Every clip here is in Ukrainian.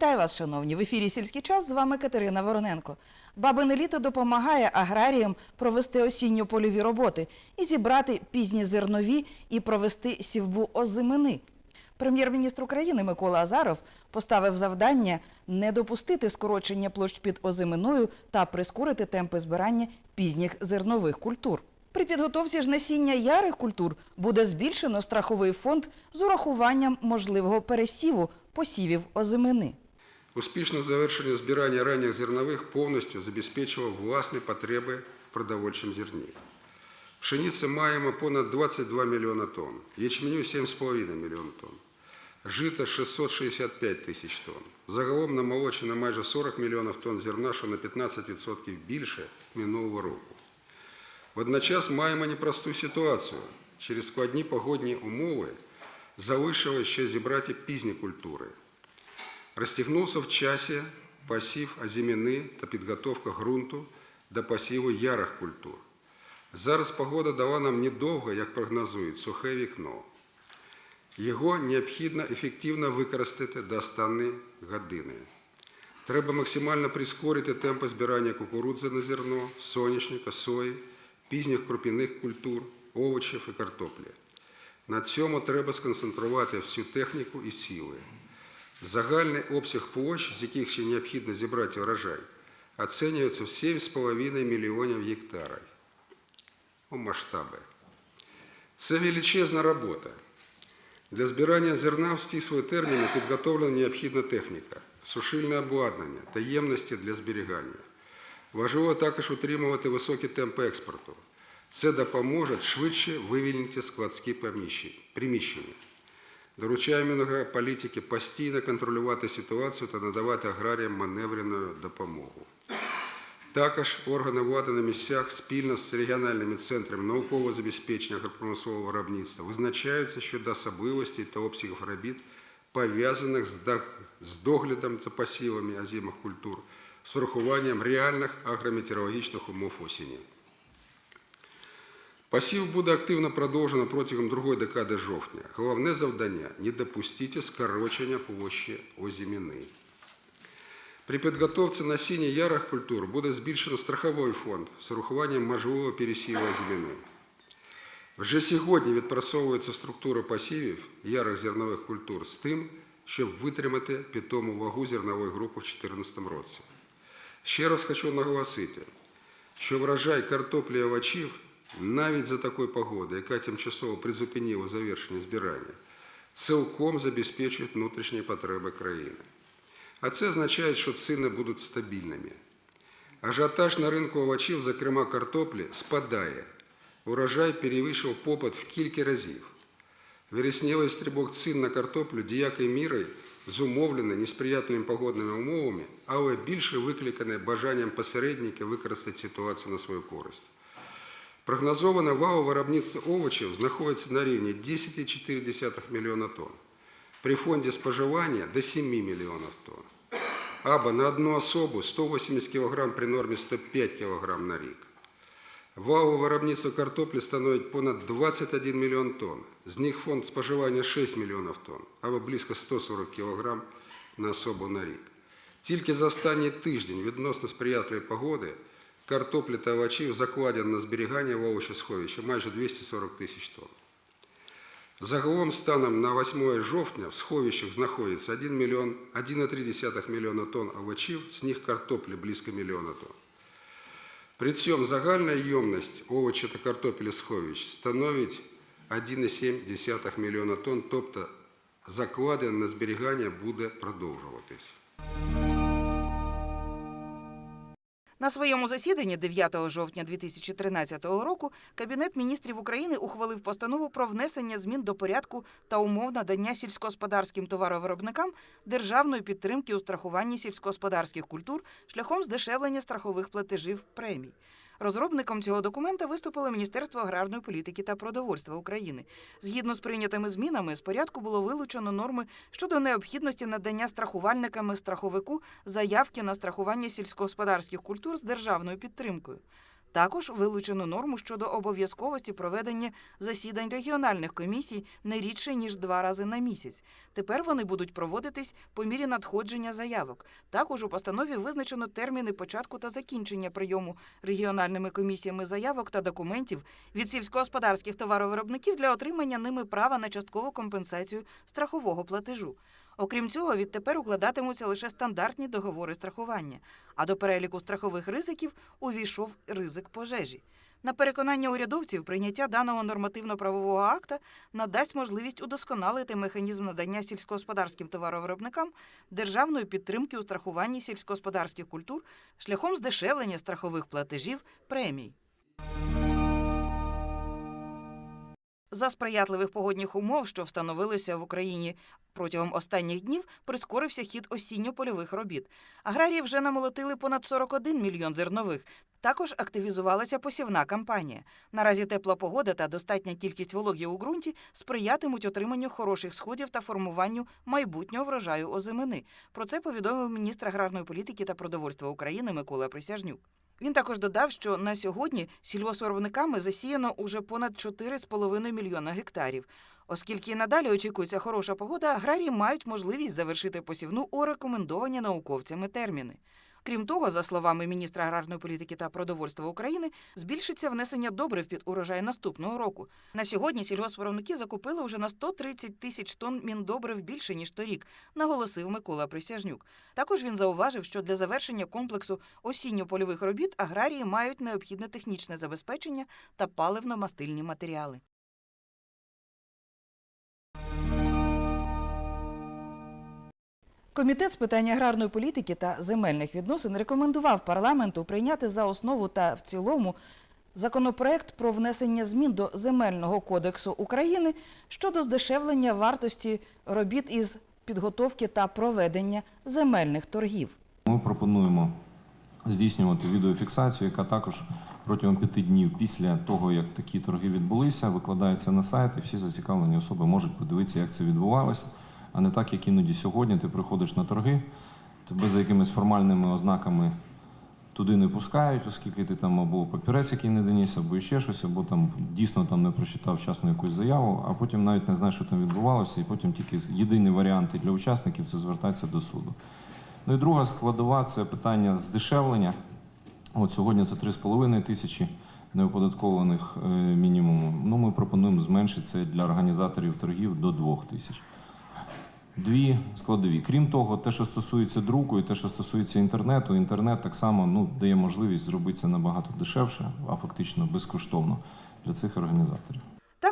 Вітаю вас, шановні! В ефірі сільський час з вами Катерина Вороненко. Бабине літо допомагає аграріям провести осінньо польові роботи і зібрати пізні зернові і провести сівбу озимини. Прем'єр-міністр України Микола Азаров поставив завдання не допустити скорочення площ під озиминою та прискорити темпи збирання пізніх зернових культур. При підготовці ж насіння ярих культур буде збільшено страховий фонд з урахуванням можливого пересіву посівів озимини. Успішне завершення збирання ранніх зернових повністю забезпечило власні потреби в продовольчому зерні. Пшениці маємо понад 22 мільйона тонн, ячменю 7,5 мільйона тонн, жита 665 тисяч тонн. Загалом намолочено майже 40 мільйонів тонн зерна, що на 15% більше минулого року. Водночас маємо непросту ситуацію. Через складні погодні умови залишилось ще зібрати пізні культури. Розтягнувся в часі посів озимини та підготовка ґрунту до посіву ярих культур. Зараз погода дала нам недовго, як прогнозують, сухе вікно. Його необхідно ефективно використати до останньої години. Треба максимально прискорити темпи збирання кукурудзи на зерно, соняшника, сої, пізніх крупінних культур, овочів і картоплі. На цьому треба сконцентрувати всю техніку і сили. Загальний обсяг площ, з яких ще необхідно зібрати урожай, оцінюється в 7,5 мільйонів гектарів. У масштаби. Це величезна робота. Для збирання зерна в стислі терміни підготовлена необхідна техніка, сушильне обладнання та ємності для зберігання. Важливо також утримувати високі темпи експорту. Це допоможе швидше вивільнити складські приміщення. Доручаємо енергополітики постійно контролювати ситуацію та надавати аграріям маневрену допомогу. Також органи влади на місцях спільно з регіональними центрами наукового забезпечення агропромислового виробництва визначаються щодо особливостей та обсягів робіт, пов'язаних з доглядом за посівами озимих культур, з урахуванням реальних агрометеорологічних умов осені. Посів буде активно продовжено протягом другої декади жовтня. Головне завдання – не допустити скорочення площі озимини. При підготовці насіння ярих культур буде збільшено страховий фонд з урахуванням можливого пересіву озимини. Вже сьогодні відпрацьовується структура посівів ярих зернових культур з тим, щоб витримати питому вагу зернової групи в 2014 році. Ще раз хочу наголосити, що врожай картоплі і овочів навіть за такої погоди, яка тимчасово призупинила завершення збирання, цілком забезпечують внутрішні потреби країни. А це означає, що ціни будуть стабільними. Ажіотаж на ринку овочів, зокрема картоплі, спадає. Урожай перевищив попит в кілька разів. Вереснєвий стрибок цін на картоплю діякою мірою зумовлений несприятливими погодними умовами, але більше викликане бажанням посередників використати ситуацію на свою користь. Прогнозоване валове виробництво овочів знаходиться на рівні 10,4 мільйона тонн. При фонді споживання до 7 мільйонів тонн. Або на одну особу 180 кг при нормі 105 кг на рік. Валове виробництво картоплі становить понад 21 мільйон тонн. З них фонд споживання 6 мільйонів тонн, або близько 140 кг на особу на рік. Тільки за останній тиждень відносно сприятливої погоди картоплі та овочів закладено на зберігання в овочесховищі майже 240 тисяч тонн. Загалом станом на 8 жовтня в сховищах знаходиться 1 мільйон, 1,3 мільйона тонн овочів, з них картоплі близько мільйона тонн. При цьому загальна ємність овочі та картоплі сховищ становить 1,7 мільйона тонн, тобто закладене на зберігання буде продовжуватись. На своєму засіданні 9 жовтня 2013 року Кабінет міністрів України ухвалив постанову про внесення змін до порядку та умов надання сільськогосподарським товаровиробникам державної підтримки у страхуванні сільськогосподарських культур шляхом здешевлення страхових платежів премій. Розробником цього документа виступило Міністерство аграрної політики та продовольства України. Згідно з прийнятими змінами, з порядку було вилучено норми щодо необхідності надання страхувальниками страховику заявки на страхування сільськогосподарських культур з державною підтримкою. Також вилучено норму щодо обов'язковості проведення засідань регіональних комісій не рідше ніж два рази на місяць. Тепер вони будуть проводитись по мірі надходження заявок. Також у постанові визначено терміни початку та закінчення прийому регіональними комісіями заявок та документів від сільськогосподарських товаровиробників для отримання ними права на часткову компенсацію страхового платежу. Окрім цього, відтепер укладатимуться лише стандартні договори страхування, а до переліку страхових ризиків увійшов ризик пожежі. На переконання урядовців, прийняття даного нормативно-правового акта надасть можливість удосконалити механізм надання сільськогосподарським товаровиробникам державної підтримки у страхуванні сільськогосподарських культур шляхом здешевлення страхових платежів премій. За сприятливих погодних умов, що встановилися в Україні протягом останніх днів, прискорився хід осінньо-польових робіт. Аграрії вже намолотили понад 41 мільйон зернових. Також активізувалася посівна кампанія. Наразі тепла погода та достатня кількість вологі у ґрунті сприятимуть отриманню хороших сходів та формуванню майбутнього врожаю озимини. Про це повідомив міністр аграрної політики та продовольства України Микола Присяжнюк. Він також додав, що на сьогодні сільгоспвиробниками засіяно уже понад 4,5 мільйона гектарів. Оскільки надалі очікується хороша погода, аграрії мають можливість завершити посівну у рекомендовані науковцями терміни. Крім того, за словами міністра аграрної політики та продовольства України, збільшиться внесення добрив під урожай наступного року. На сьогодні сільгоспвиробники закупили вже на 130 тисяч тонн міндобрив більше ніж торік, наголосив Микола Присяжнюк. Також він зауважив, що для завершення комплексу осінньо-польових робіт аграрії мають необхідне технічне забезпечення та паливно-мастильні матеріали. Комітет з питань аграрної політики та земельних відносин рекомендував парламенту прийняти за основу та в цілому законопроект про внесення змін до Земельного кодексу України щодо здешевлення вартості робіт із підготовки та проведення земельних торгів. Ми пропонуємо здійснювати відеофіксацію, яка також протягом п'яти днів після того, як такі торги відбулися, викладається на сайт, і всі зацікавлені особи можуть подивитися, як це відбувалося, а не так, як іноді сьогодні ти приходиш на торги, тебе за якимись формальними ознаками туди не пускають, оскільки ти там або папірець, який не доніс, або ще щось, або там дійсно там не прочитав вчасно якусь заяву, а потім навіть не знаєш, що там відбувалося, і потім тільки єдиний варіант для учасників це звертатися до суду. Ну і друга складова це питання здешевлення. От сьогодні це 3,5 тисячі неоподаткованих е, мінімуму. Ну, ми пропонуємо зменшити це для організаторів торгів до 2 тисяч. Дві складові. Крім того, те, що стосується друку, і те, що стосується інтернету, інтернет так само ну, дає можливість зробити це набагато дешевше, а фактично безкоштовно для цих організаторів.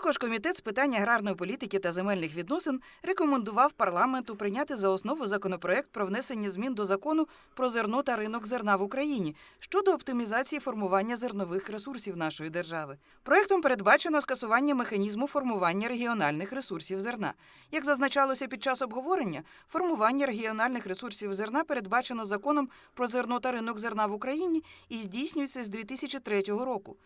Також комітет з питань аграрної політики та земельних відносин рекомендував парламенту прийняти за основу законопроект про внесення змін до закону про зерно та ринок зерна в Україні щодо оптимізації формування зернових ресурсів нашої держави. Проектом передбачено скасування механізму формування регіональних ресурсів зерна. Як зазначалося під час обговорення, формування регіональних ресурсів зерна передбачено законом про зерно та ринок зерна в Україні і здійснюється з 2003 року.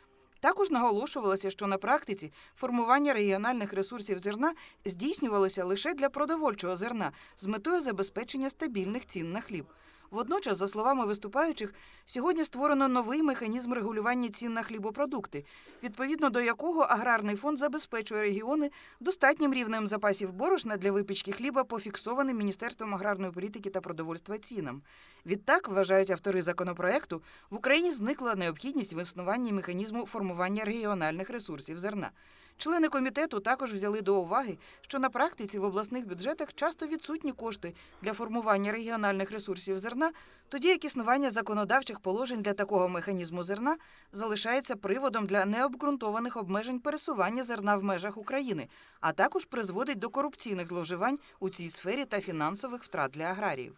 Також наголошувалося, що на практиці формування регіональних ресурсів зерна здійснювалося лише для продовольчого зерна з метою забезпечення стабільних цін на хліб. Водночас, за словами виступаючих, сьогодні створено новий механізм регулювання цін на хлібопродукти, відповідно до якого аграрний фонд забезпечує регіони достатнім рівнем запасів борошна для випічки хліба по фіксованим Міністерством аграрної політики та продовольства цінам. Відтак, вважають автори законопроекту, в Україні зникла необхідність в існуванні механізму формування регіональних ресурсів зерна. Члени комітету також взяли до уваги, що на практиці в обласних бюджетах часто відсутні кошти для формування регіональних ресурсів зерна, тоді як існування законодавчих положень для такого механізму зерна залишається приводом для необґрунтованих обмежень пересування зерна в межах України, а також призводить до корупційних зловживань у цій сфері та фінансових втрат для аграріїв.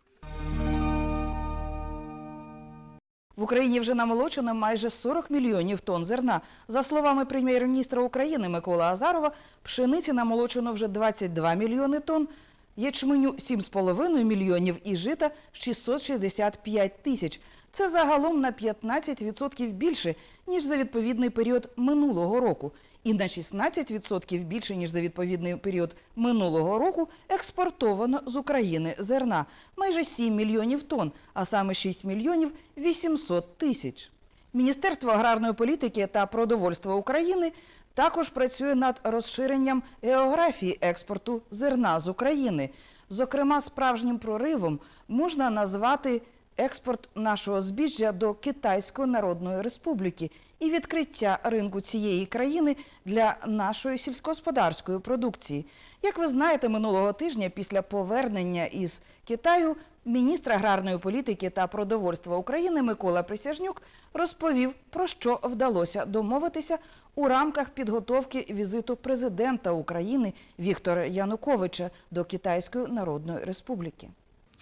В Україні вже намолочено майже 40 мільйонів тонн зерна. За словами прем'єр-міністра України Микола Азарова, пшениці намолочено вже 22 мільйони тонн, ячменю 7,5 мільйонів і жита 665 тисяч. Це загалом на 15% більше, ніж за відповідний період минулого року. І на 16% більше, ніж за відповідний період минулого року, експортовано з України зерна – майже 7 мільйонів тонн, а саме 6 мільйонів 800 тисяч. Міністерство аграрної політики та продовольства України також працює над розширенням географії експорту зерна з України. Зокрема, справжнім проривом можна назвати експорт нашого збіжжя до Китайської Народної Республіки і відкриття ринку цієї країни для нашої сільськогосподарської продукції. Як ви знаєте, минулого тижня після повернення із Китаю міністр аграрної політики та продовольства України Микола Присяжнюк розповів, про що вдалося домовитися у рамках підготовки візиту президента України Віктора Януковича до Китайської Народної Республіки.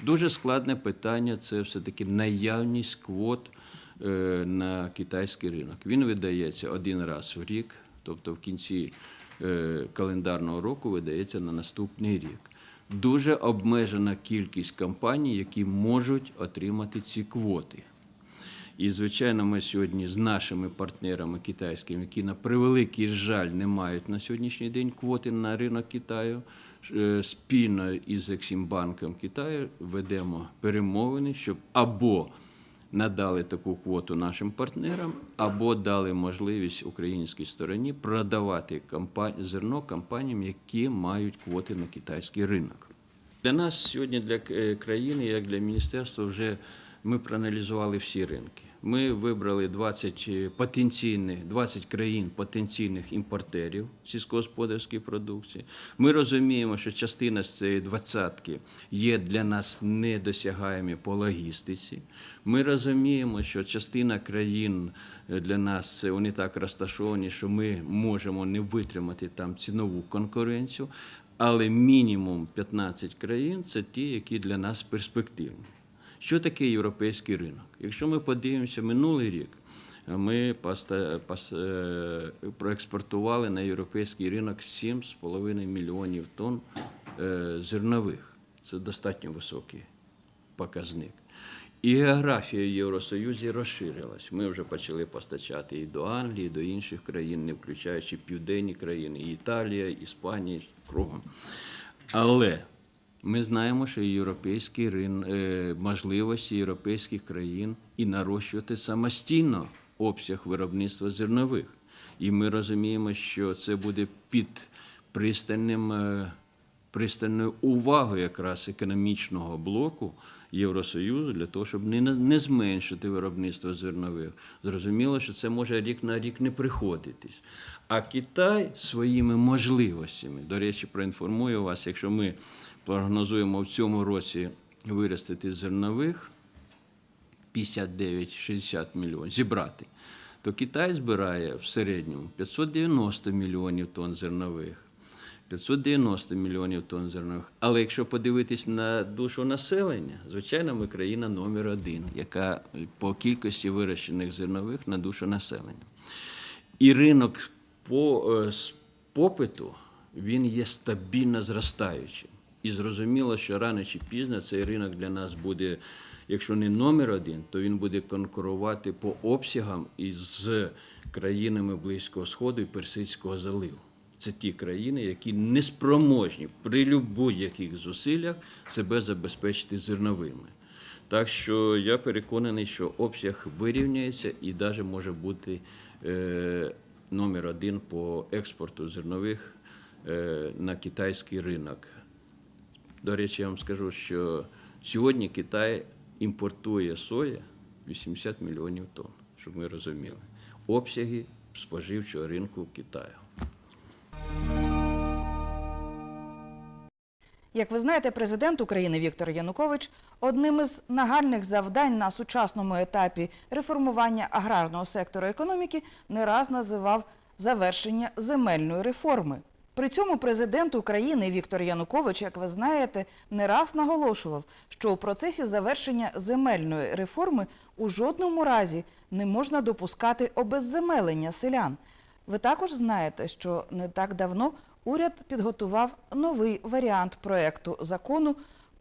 Дуже складне питання це все-таки наявність квот е, на китайський ринок. Він видається один раз в рік, тобто в кінці е, календарного року видається на наступний рік. Дуже обмежена кількість компаній, які можуть отримати ці квоти. І, звичайно, ми сьогодні з нашими партнерами китайськими, які на превеликий жаль не мають на сьогоднішній день квоти на ринок Китаю, спільно із Ексімбанком Китаю ведемо перемовини, щоб або надали таку квоту нашим партнерам, або дали можливість українській стороні продавати зерно компаніям, які мають квоти на китайський ринок. Для нас сьогодні, для е, країни, як для міністерства, вже ми проаналізували всі ринки. Ми вибрали 20 потенційних, 20 країн потенційних імпортерів сільськогосподарської продукції. Ми розуміємо, що частина з цієї двадцятки є для нас недосягаємі по логістиці. Ми розуміємо, що частина країн е, для нас це вони так розташовані, що ми можемо не витримати там цінову конкуренцію. Але мінімум 15 країн це ті, які для нас перспективні. Що таке європейський ринок? Якщо ми подивимося минулий рік, ми поста- пос- е, проекспортували на європейський ринок 7,5 мільйонів тонн е, зернових. Це достатньо високий показник. І географія в Євросоюзі розширилась. Ми вже почали постачати і до Англії, і до інших країн, не включаючи південні країни, і Італія, Іспанія, кругом. Але ми знаємо, що європейський рин, е, можливості європейських країн і нарощувати самостійно обсяг виробництва зернових. І ми розуміємо, що це буде під пристальним, е, пристальною увагою якраз економічного блоку Євросоюзу для того, щоб не, не зменшити виробництво зернових. Зрозуміло, що це може рік на рік не приходитись. А Китай своїми можливостями, до речі, проінформую вас, якщо ми прогнозуємо в цьому році виростити зернових 59-60 мільйонів, зібрати, то Китай збирає в середньому 590 мільйонів тонн зернових. 590 мільйонів тонн зернових. Але якщо подивитись на душу населення, звичайно, ми країна номер один, яка по кількості вирощених зернових на душу населення. І ринок по е, попиту він є стабільно зростаючим. І зрозуміло, що рано чи пізно цей ринок для нас буде, якщо не номер один, то він буде конкурувати по обсягам із країнами Близького Сходу і Персидського заливу. Це ті країни, які не спроможні при будь-яких зусиллях себе забезпечити зерновими. Так що я переконаний, що обсяг вирівняється і навіть може бути е, номер один по експорту зернових е, на китайський ринок. До речі, я вам скажу, що сьогодні Китай імпортує соя 80 мільйонів тонн, щоб ми розуміли. Обсяги споживчого ринку Китаю. Як ви знаєте, президент України Віктор Янукович одним із нагальних завдань на сучасному етапі реформування аграрного сектору економіки не раз називав завершення земельної реформи. При цьому президент України Віктор Янукович, як ви знаєте, не раз наголошував, що у процесі завершення земельної реформи у жодному разі не можна допускати обезземелення селян. Ви також знаєте, що не так давно уряд підготував новий варіант проекту закону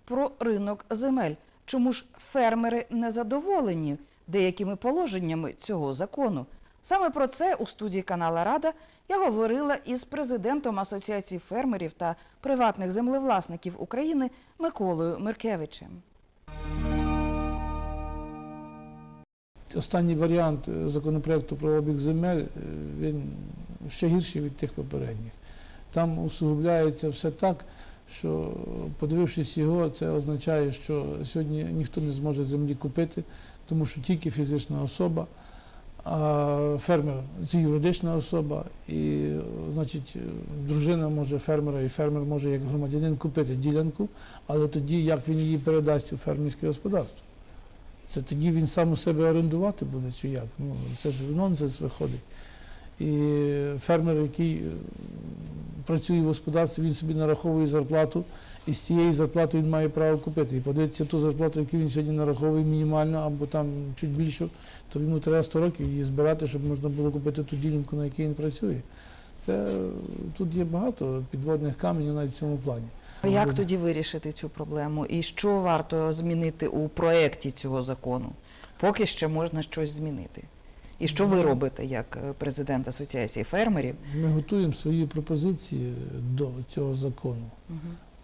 про ринок земель. Чому ж фермери не задоволені деякими положеннями цього закону? Саме про це у студії канала Рада я говорила із президентом Асоціації фермерів та приватних землевласників України Миколою Миркевичем. останній варіант е, законопроекту про обіг земель, е, він ще гірший від тих попередніх. Там усугубляється все так, що подивившись його, це означає, що сьогодні ніхто не зможе землі купити, тому що тільки фізична особа, а фермер це юридична особа, і значить дружина може фермера, і фермер може як громадянин купити ділянку, але тоді як він її передасть у фермерське господарство? Це тоді він сам у себе орендувати буде чи як? Ну, це ж нонсенс виходить. І фермер, який е, працює в господарстві, він собі нараховує зарплату, і з цієї зарплати він має право купити. І подивитися ту зарплату, яку він сьогодні нараховує мінімально або там чуть більшу, то йому треба 100 років її збирати, щоб можна було купити ту ділянку, на якій він працює. Це е, тут є багато підводних каменів навіть в цьому плані. Як тоді вирішити цю проблему? І що варто змінити у проєкті цього закону? Поки ще можна щось змінити. І що ви робите як е, президент Асоціації фермерів? Ми готуємо свої пропозиції до цього закону.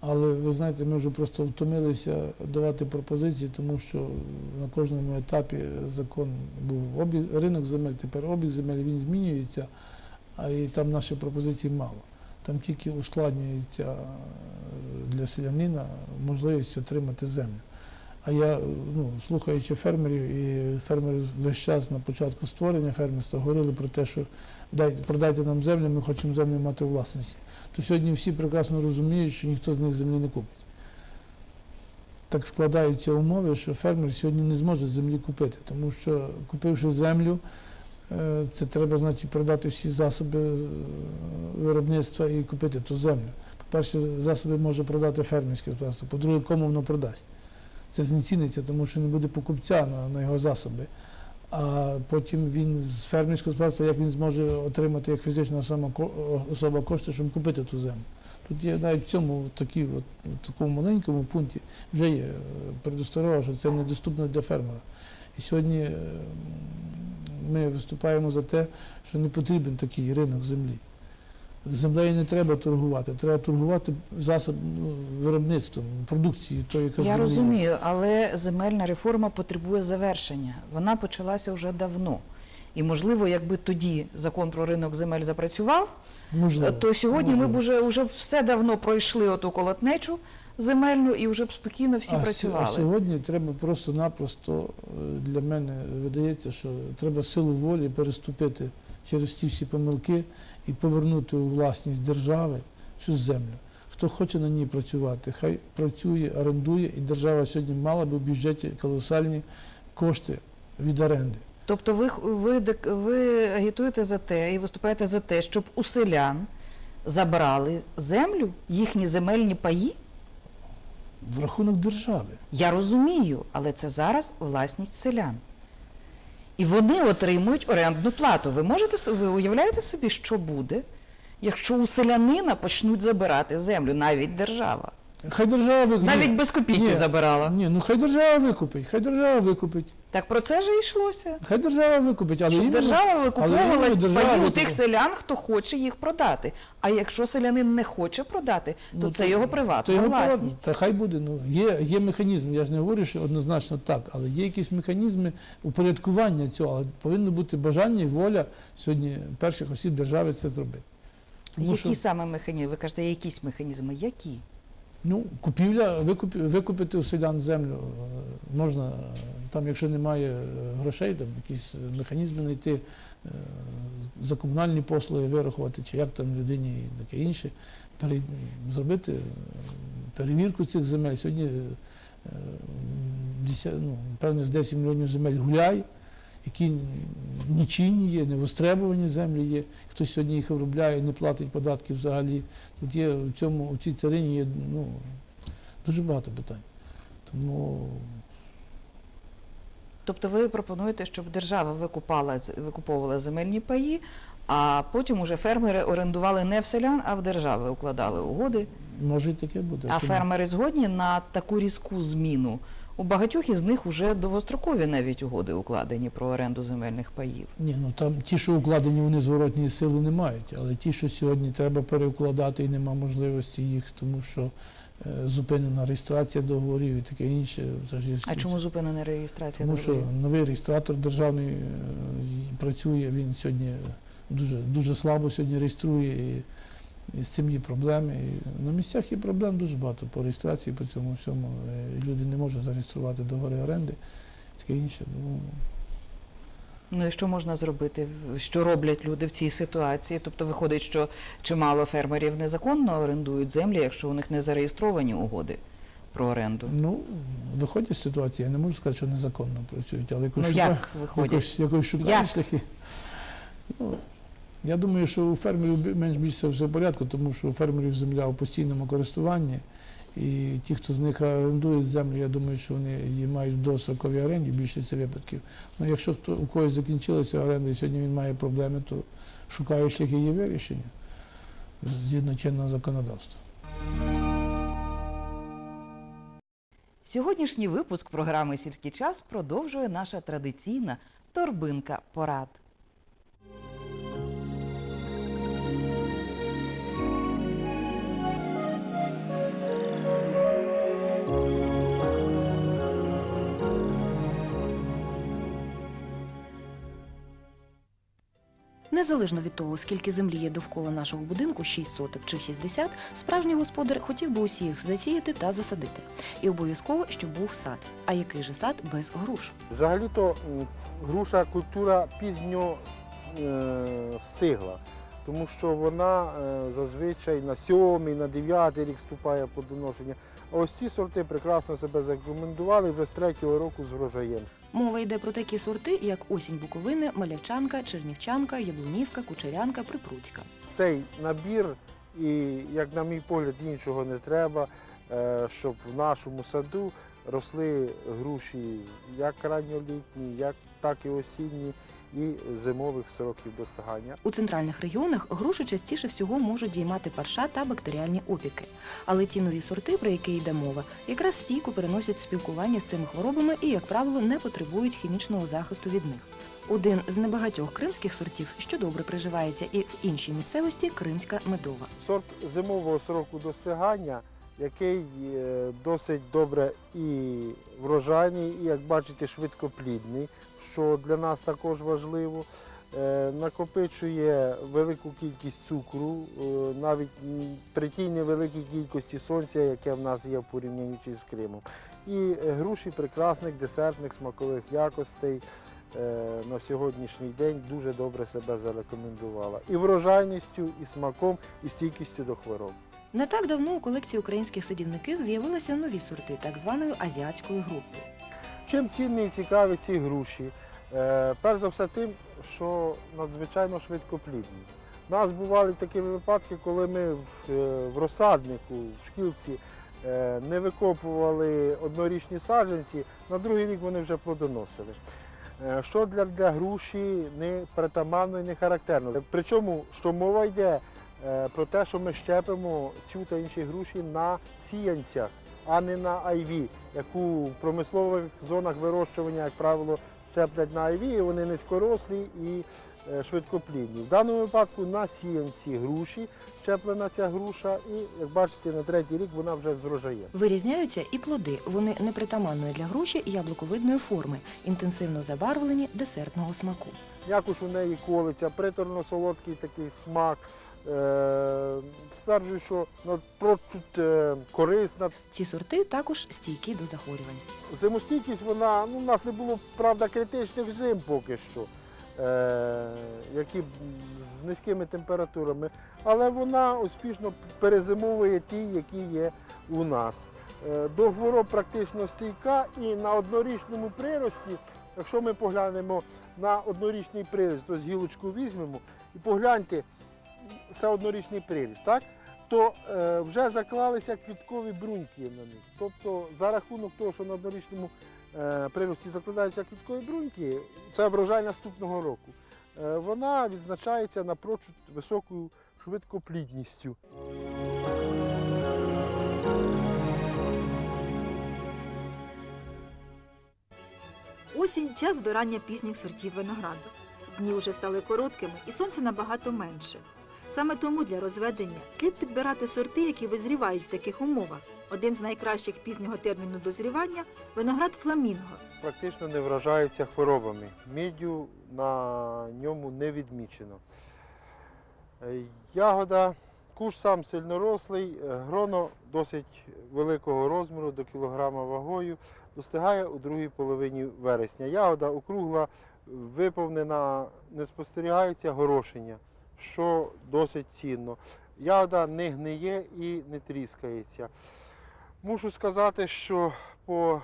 Але ви знаєте, ми вже просто втомилися давати пропозиції, тому що на кожному етапі закон був обіг, ринок земель, тепер обіг земель він змінюється, а і там наші пропозиції мало. Там тільки ускладнюється для селянина можливість отримати землю. А я, ну, слухаючи фермерів, і фермери весь час на початку створення фермерства говорили про те, що дайте, продайте нам землю, ми хочемо землю мати у власності. То сьогодні всі прекрасно розуміють, що ніхто з них землі не купить. Так складаються умови, що фермер сьогодні не зможе землі купити, тому що купивши землю, е, це треба, значить, продати всі засоби е, виробництва і купити ту землю. По-перше, засоби може продати фермерське господарство, по-друге, кому воно продасть. Це знеціниться, тому що не буде покупця на, на його засоби. А потім він з фермерського господарства, як він зможе отримати як фізична особа, кошти, щоб купити ту землю. Тут є навіть в цьому такі, от, в такому маленькому пункті вже є е, що це недоступно для фермера. І сьогодні е, ми виступаємо за те, що не потрібен такий ринок землі. Землею не треба торгувати, треба торгувати засоб ну, виробництвом, продукцією, тої, яка Я землі розумію, але земельна реформа потребує завершення. Вона почалася вже давно. І можливо, якби тоді закон про ринок земель запрацював, Можливо. то сьогодні ми б уже, уже все давно пройшли оту колотнечу земельну і вже б спокійно всі а, працювали. А сьогодні треба просто-напросто е, для мене видається, що треба силу волі переступити через ці всі помилки і повернути у власність держави всю землю. Хто хоче на ній працювати, хай працює, орендує, і держава сьогодні мала би в бюджеті колосальні кошти від оренди. Тобто ви, ви, ви агітуєте за те і виступаєте за те, щоб у селян забрали землю, їхні земельні паї? В рахунок держави. Я розумію, але це зараз власність селян. І вони отримують орендну плату. Ви можете ви уявляєте собі, що буде, якщо у селянина почнуть забирати землю, навіть держава. Хай держава викупить. Навіть без копійки Ні, забирала. Ні, ну хай держава викупить, хай держава викупить. Так про це ж і йшлося. Хай держава викупить, але Щоб іменно- держава але викуповувала іменно держава паї у викупить. тих селян, хто хоче їх продати. А якщо селянин не хоче продати, то Ну, це його приватна то його власність. приватність. Та хай буде. Ну є, є механізм. Я ж не говорю, що однозначно так, але є якісь механізми упорядкування цього, але повинно бути бажання і воля сьогодні перших осіб держави це зробити. Тому Які що саме механізми? Ви кажете, якісь механізми? Які? Ну, купівля, викуп, викупити у селян землю е, можна, там, якщо немає е, грошей, там якісь механізми знайти, е, за комунальні послуги вирахувати, чи як там людині і таке інше, пере- зробити перевірку цих земель. Сьогодні ну, певно, з 10 мільйонів земель гуляє, які нічийні є, невостребовані землі є. Хтось сьогодні їх обробляє, не платить податків взагалі. Тут є в цьому у цій царині є ну, дуже багато питань. Тому Тобто ви пропонуєте, щоб держава викупала, викуповувала земельні паї, а потім уже фермери орендували не в селян, а в держави укладали угоди. може і таке буде. А фермери згодні на таку різку зміну. У багатьох із них вже довгострокові навіть угоди укладені про оренду земельних паїв. Ні, ну там ті, що укладені, вони зворотньої сили не мають. Але ті, що сьогодні треба переукладати і нема можливості їх, тому що е, зупинена реєстрація договорів і таке інше. А чому зупинена реєстрація? Тому що новий реєстратор державний е, працює, він сьогодні дуже, дуже слабо сьогодні реєструє. І, і з цим є проблеми. І на місцях є проблем дуже багато по реєстрації, по цьому всьому. Е, Люди не можуть зареєструвати договори оренди, таке інше. Тому Ну і що можна зробити? Що роблять люди в цій ситуації? Тобто виходить, що чимало фермерів незаконно орендують землі, якщо у них не зареєстровані угоди про оренду. Ну, виходять з ситуації, я не можу сказати, що незаконно працюють, але якось Ну шукають, як виходять? якось, якось шукають Як? шляхи. Ну, я думаю, що у фермерів менш більше все в порядку, тому що у фермерів земля у постійному користуванні. І ті, хто з них орендують землю, я думаю, що вони її мають в достроковій оренді, більшості випадків. Ну, якщо хто, у когось закінчилася оренда і сьогодні він має проблеми, то шукає шляхи її вирішення згідно чинного законодавства. Сьогоднішній випуск програми Сільський час продовжує наша традиційна торбинка порад. Незалежно від того, скільки землі є довкола нашого будинку, 6 соток чи 60, справжній господар хотів би усіх засіяти та засадити. І обов'язково, щоб був сад. А який же сад без груш? Взагалі-то груша культура пізньо е, стигла, тому що вона е, зазвичай на сьомий, на дев'ятий рік вступає по доношення. А ось ці сорти прекрасно себе зарекомендували вже з третього року з врожаєм. Мова йде про такі сорти, як осінь Буковини, Малявчанка, Чернівчанка, Яблунівка, Кучерянка, припруцька. Цей набір, і, як на мій погляд, іншого не треба, е, щоб в нашому саду росли груші як ранньолітні, як так і осінні, і зимових сроків достигання. У центральних регіонах груші частіше всього можуть діймати парша та бактеріальні опіки. Але ті нові сорти, про які йде мова, якраз стійко переносять спілкування з цими хворобами і, як правило, не потребують хімічного захисту від них. Один з небагатьох кримських сортів, що добре приживається і в іншій місцевості кримська медова. Сорт зимового сроку достигання, який е, досить добре і врожайний, і, як бачите, швидкоплідний, що для нас також важливо. Е, Накопичує велику кількість цукру, е, навіть при тій невеликій кількості сонця, яке в нас є в порівнянні з Кримом. І груші прекрасних десертних смакових якостей е, на сьогоднішній день дуже добре себе зарекомендувала. І врожайністю, і смаком, і стійкістю до хвороб. Не так давно у колекції українських садівників з'явилися нові сорти так званої азіатської групи. Чим цінні і цікаві ці груші? Е, перш за все тим, що надзвичайно швидкоплідні. У нас бували такі випадки, коли ми в, е, розсаднику, в шкілці е, не викопували однорічні саджанці, на другий рік вони вже плодоносили. Що для, для груші не притаманно і не характерно. Причому, що мова йде про те, що ми щепимо цю та інші груші на сіянцях, а не на айві, яку в промислових зонах вирощування, як правило, щеплять на айві, вони низькорослі і е, швидкоплідні. В даному випадку на сіянці груші щеплена ця груша, і як бачите, на третій рік вона вже з врожаєм. Вирізняються і плоди. Вони непритаманної для груші яблуковидної форми, інтенсивно забарвлені десертного смаку. Якось у неї колиться, приторно-солодкий такий смак. Стверджую, що напрочуд е, корисна. Ці сорти також стійкі до захворювань. Зимостійкість вона, ну, у нас не було, правда, критичних зим поки що, е, які з низькими температурами, але вона успішно перезимовує ті, які є у нас. Е, до хвороб практично стійка і на однорічному прирості, якщо ми поглянемо на однорічний приріст, то з гілочку візьмемо і погляньте, це однорічний приріст, так? То е, вже заклалися квіткові бруньки на них. Тобто за рахунок того, що на однорічному е, прирості закладаються квіткові бруньки, це врожай наступного року. Е, вона відзначається напрочуд високою швидкоплідністю. Осінь час збирання пізніх сортів винограду. Дні вже стали короткими і сонця набагато менше. Саме тому для розведення слід підбирати сорти, які визрівають в таких умовах. Один з найкращих пізнього терміну дозрівання виноград фламінго. Практично не вражається хворобами. Міддю на ньому не відмічено. Е, Ягода, куш сам сильнорослий, е, гроно досить великого розміру, до кілограма вагою, достигає у другій половині вересня. Ягода округла, виповнена, не спостерігається горошення, що досить цінно. Ягода не гниє і не тріскається. Мушу сказати, що по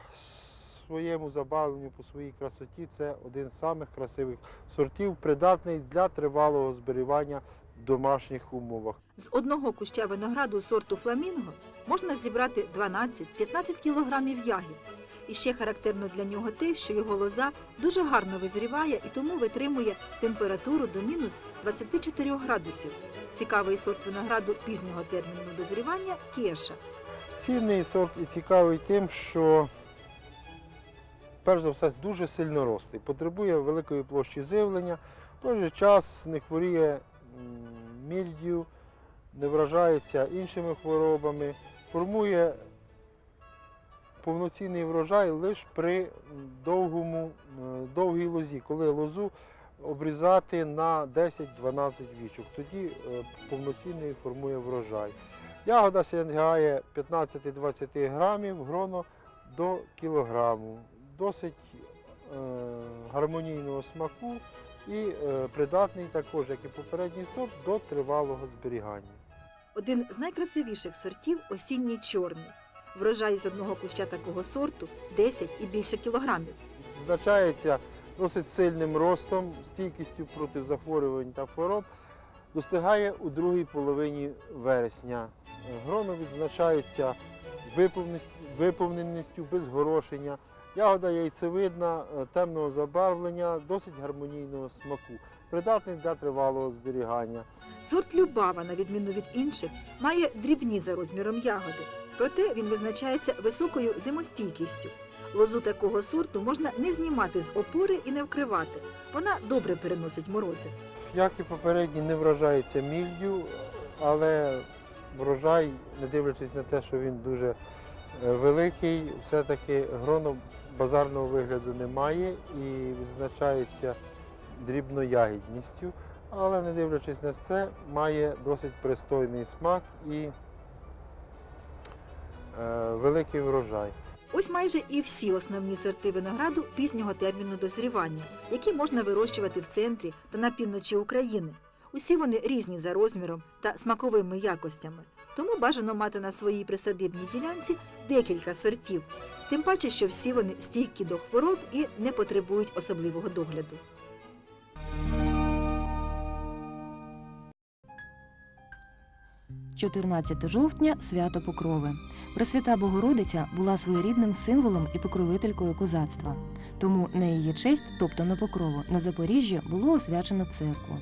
своєму забавленню, по своїй красоті це один з самих красивих сортів, придатний для тривалого зберігання в домашніх умовах. З одного куща винограду сорту фламінго можна зібрати 12-15 кілограмів ягід. І ще характерно для нього те, що його лоза дуже гарно визріває і тому витримує температуру до мінус 24 градусів. Цікавий сорт винограду пізнього терміну дозрівання кеша. Цінний сорт і цікавий тим, що перш за все дуже сильно ростий, потребує великої площі живлення, в той же час не хворіє м, мільдю, не вражається іншими хворобами, формує повноцінний врожай лише при довгому, е, довгій лозі, коли лозу обрізати на 10-12 вічок. Тоді е, повноцінний формує врожай. Ягода сягає 15-20 грамів, гроно до кілограму. Досить е, гармонійного смаку і е, придатний також, як і попередній сорт, до тривалого зберігання. Один з найкрасивіших сортів осінній чорний. Врожай з одного куща такого сорту 10 і більше кілограмів. Відзначається досить сильним ростом, стійкістю проти захворювань та хвороб, достигає у другій половині вересня. Е, Гроно відзначається виповненістю, виповненістю без горошення. Ягода яйцевидна, е, темного забарвлення, досить гармонійного смаку, придатний для тривалого зберігання. Сорт Любава, на відміну від інших, має дрібні за розміром ягоди. Проте він визначається високою зимостійкістю. Лозу такого сорту можна не знімати з опори і не вкривати. Вона добре переносить морози. Як і попередній, не вражається мільдю, але врожай, не дивлячись на те, що він дуже е, великий, все-таки гроно базарного вигляду немає і відзначається дрібноягідністю, але не дивлячись на це, має досить пристойний смак і е, великий врожай. Ось майже і всі основні сорти винограду пізнього терміну дозрівання, які можна вирощувати в центрі та на півночі України. Усі вони різні за розміром та смаковими якостями. Тому бажано мати на своїй присадибній ділянці декілька сортів, тим паче, що всі вони стійкі до хвороб і не потребують особливого догляду. – 14 жовтня свято Покрови. Пресвята Богородиця була своєрідним символом і покровителькою козацтва. Тому на її честь, тобто на покрову, на Запоріжжі було освячено церкву.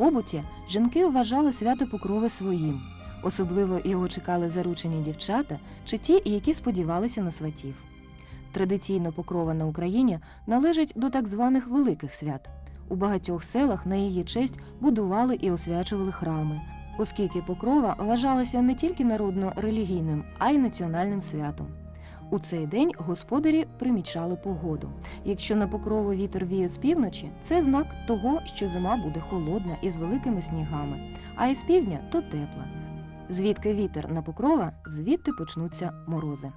Побуті жінки вважали свято Покрови своїм. Особливо його чекали заручені дівчата чи ті, які сподівалися на сватів. Традиційно покрова на Україні належить до так званих великих свят. У багатьох селах на її честь будували і освячували храми, оскільки покрова вважалася не тільки народно-релігійним, а й національним святом. У цей день господарі примічали погоду. Якщо на покрову вітер віє з півночі, це знак того, що зима буде холодна і з великими снігами, а із півдня то тепла. Звідки вітер на покрова, звідти почнуться морози.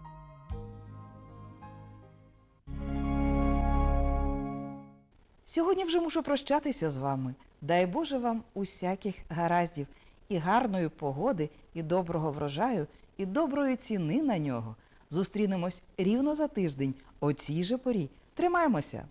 Сьогодні вже мушу прощатися з вами. Дай Боже вам усяких гараздів, і гарної погоди, і доброго врожаю, і доброї ціни на нього. Зустрінемось рівно за тиждень о цій же порі. Тримаємося!